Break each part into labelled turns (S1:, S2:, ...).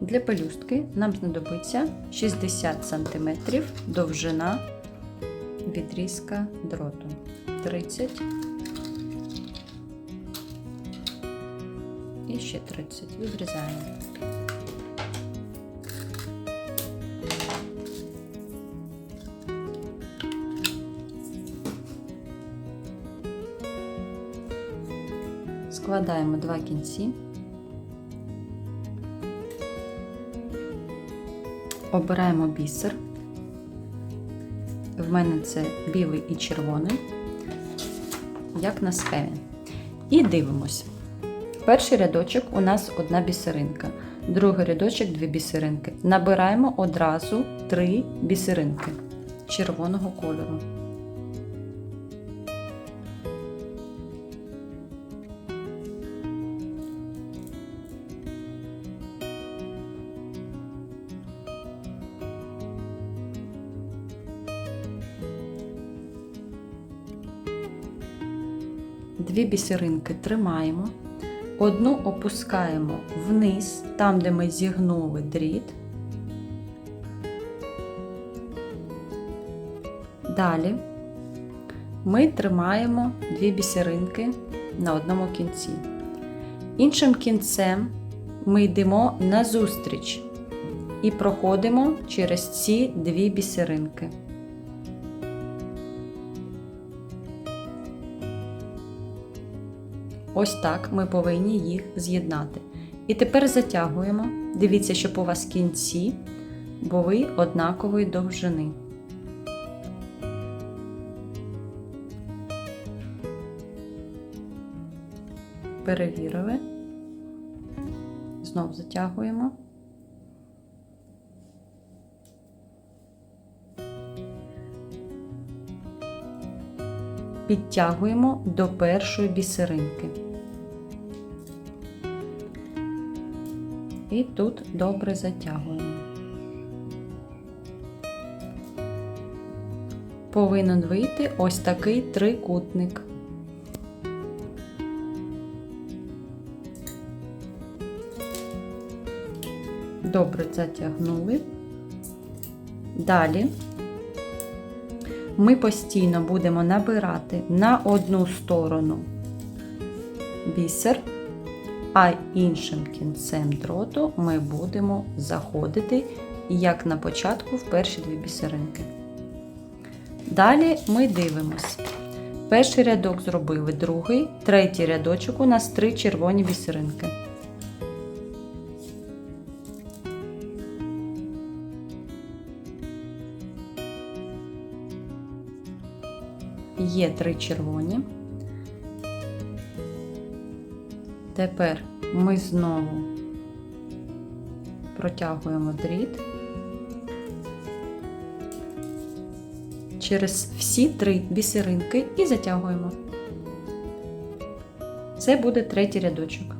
S1: Для пелюстки нам знадобиться 60 см довжина відрізка дроту. 30 і ще 30. Відрізаємо. Складаємо два кінці. Обираємо бісер. В мене це білий і червоний, як на схемі. І дивимось. Перший рядочок у нас одна бісеринка, другий рядочок дві бісеринки. Набираємо одразу три бісеринки червоного кольору. Дві бісеринки тримаємо, одну опускаємо вниз, там, де ми зігнули дріт. Далі ми тримаємо дві бісеринки на одному кінці. Іншим кінцем ми йдемо назустріч і проходимо через ці дві бісеринки. Ось так ми повинні їх з'єднати. І тепер затягуємо. Дивіться, щоб у вас кінці були однакової довжини. Перевірили. Знов затягуємо. Підтягуємо до першої бісеринки. І тут добре затягуємо. Повинен вийти ось такий трикутник. Добре затягнули. Далі ми постійно будемо набирати на одну сторону бісер, а іншим кінцем дроту ми будемо заходити, як на початку, в перші дві бісеринки. Далі ми дивимось. Перший рядок зробили, другий, третій рядочок у нас три червоні бісеринки. Є три червоні. Тепер ми знову протягуємо дріт через всі три бісеринки і затягуємо. Це буде третій рядочок.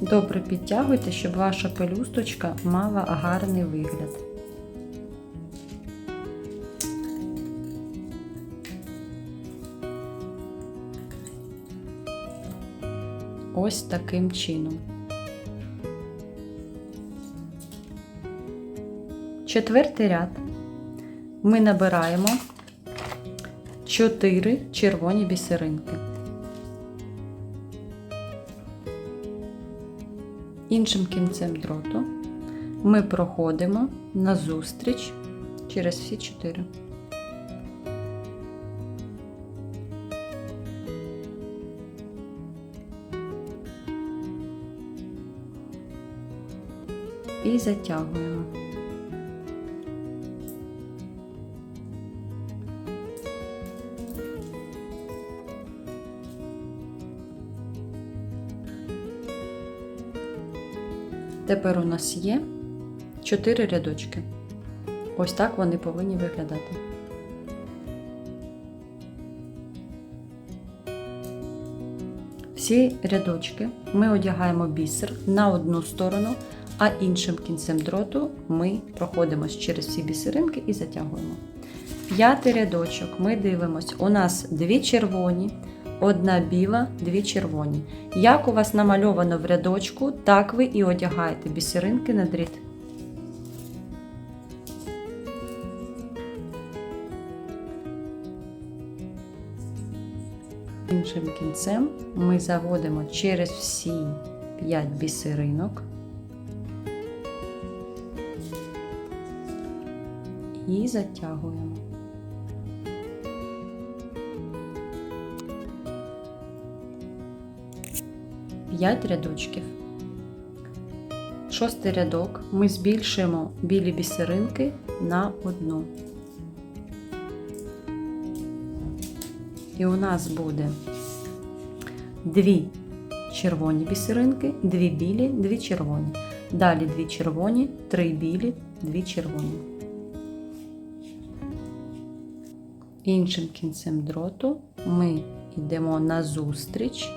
S1: Добре підтягуйте, щоб ваша пелюсточка мала гарний вигляд. Ось таким чином. Четвертий ряд ми набираємо 4 червоні бісеринки. Іншим кінцем дроту ми проходимо назустріч через всі чотири. І затягуємо. Тепер у нас є 4 рядочки. Ось так вони повинні виглядати. Всі рядочки ми одягаємо бісер на одну сторону, а іншим кінцем дроту ми проходимо через всі бісеринки і затягуємо. П'ятий рядочок ми дивимось. У нас дві червоні, одна біла, дві червоні. Як у вас намальовано в рядочку, так ви і одягаєте бісеринки на дріт. Іншим кінцем ми заводимо через всі 5 бісеринок і затягуємо. П'ять рядочків. Шостий рядок ми збільшуємо білі бісеринки на одну. І у нас буде дві червоні бісеринки, дві білі, дві червоні. Далі дві червоні, три білі, дві червоні. Іншим кінцем дроту ми йдемо на зустріч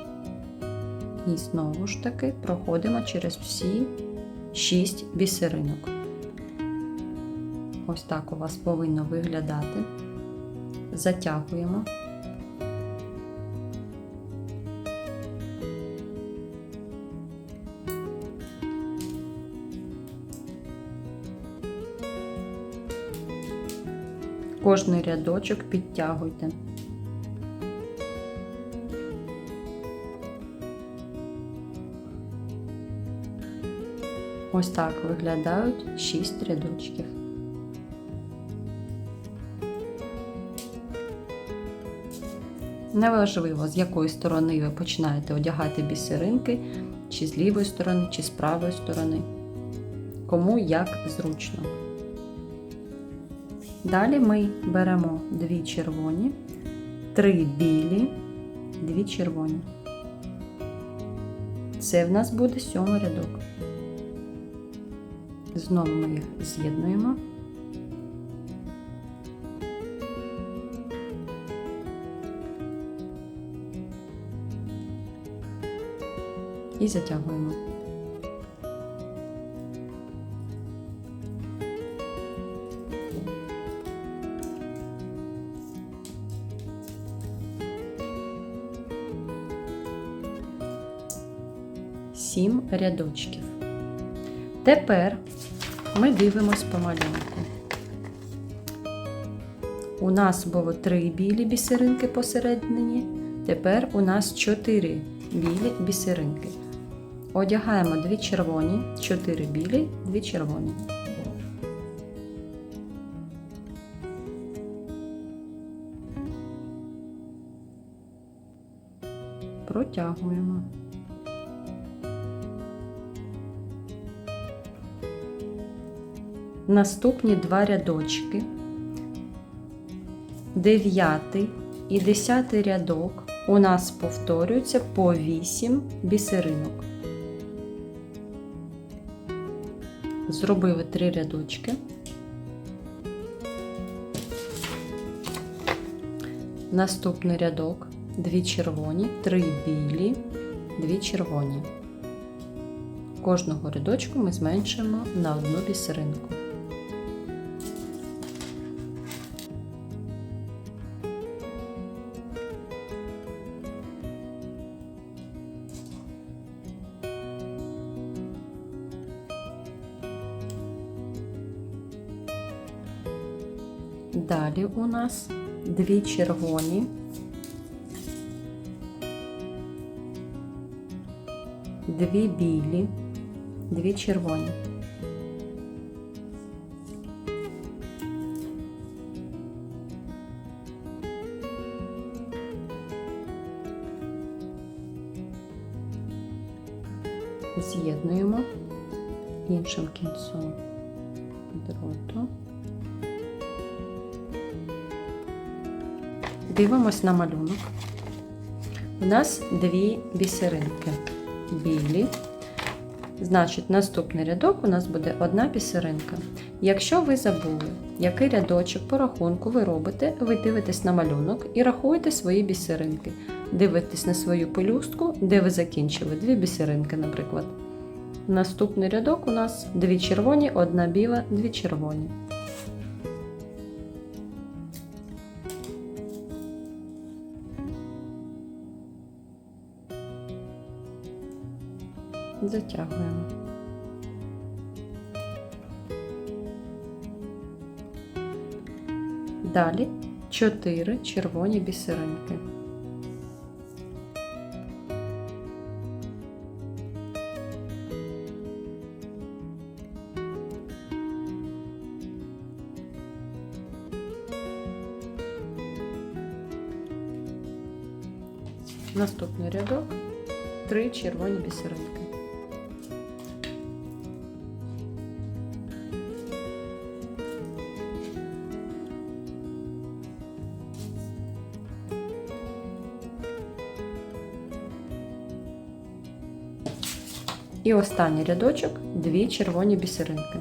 S1: і знову ж таки проходимо через всі шість бісеринок. Ось так у вас повинно виглядати. Затягуємо. Кожний рядочок підтягуйте. Ось так виглядають 6 рядочків. Неважливо, з якої сторони ви починаєте одягати бісеринки, чи з лівої сторони, чи з правої сторони. Кому як зручно. Далі ми беремо дві червоні, три білі, дві червоні. Це в нас буде сьомий рядок. Знову ми їх з'єднуємо. І затягуємо. Сім рядочків. Тепер ми дивимось по малюнку. У нас було три білі бісеринки посередині, тепер у нас чотири білі бісеринки. Одягаємо дві червоні, чотири білі, дві червоні. Протягуємо. Наступні два рядочки, дев'ятий і десятий рядок у нас повторюються по 8 бісеринок. Зробили три рядочки. Наступний рядок, дві червоні, три білі, дві червоні. Кожного рядочку ми зменшуємо на одну бісеринку. Далі у нас дві червоні, дві білі, дві червоні. З'єднуємо іншим кінцем дроту. Дивимось на малюнок. У нас дві бісеринки білі. Значить, наступний рядок у нас буде одна бісеринка. Якщо ви забули, який рядочок по рахунку ви робите, ви дивитесь на малюнок і рахуєте свої бісеринки. Дивитесь на свою пелюстку, де ви закінчили дві бісеринки, наприклад. Наступний рядок у нас дві червоні, одна біла, дві червоні. Затягуємо. Далі 4 червоні бісеринки. Наступний рядок 3 червоні бісеринки. І останній рядочок дві червоні бісеринки.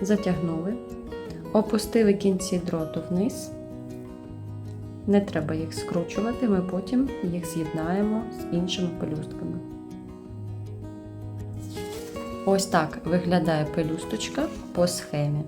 S1: Затягнули, опустили кінці дроту вниз. Не треба їх скручувати, ми потім їх з'єднаємо з іншими пелюстками. Ось так виглядає пелюсточка по схемі.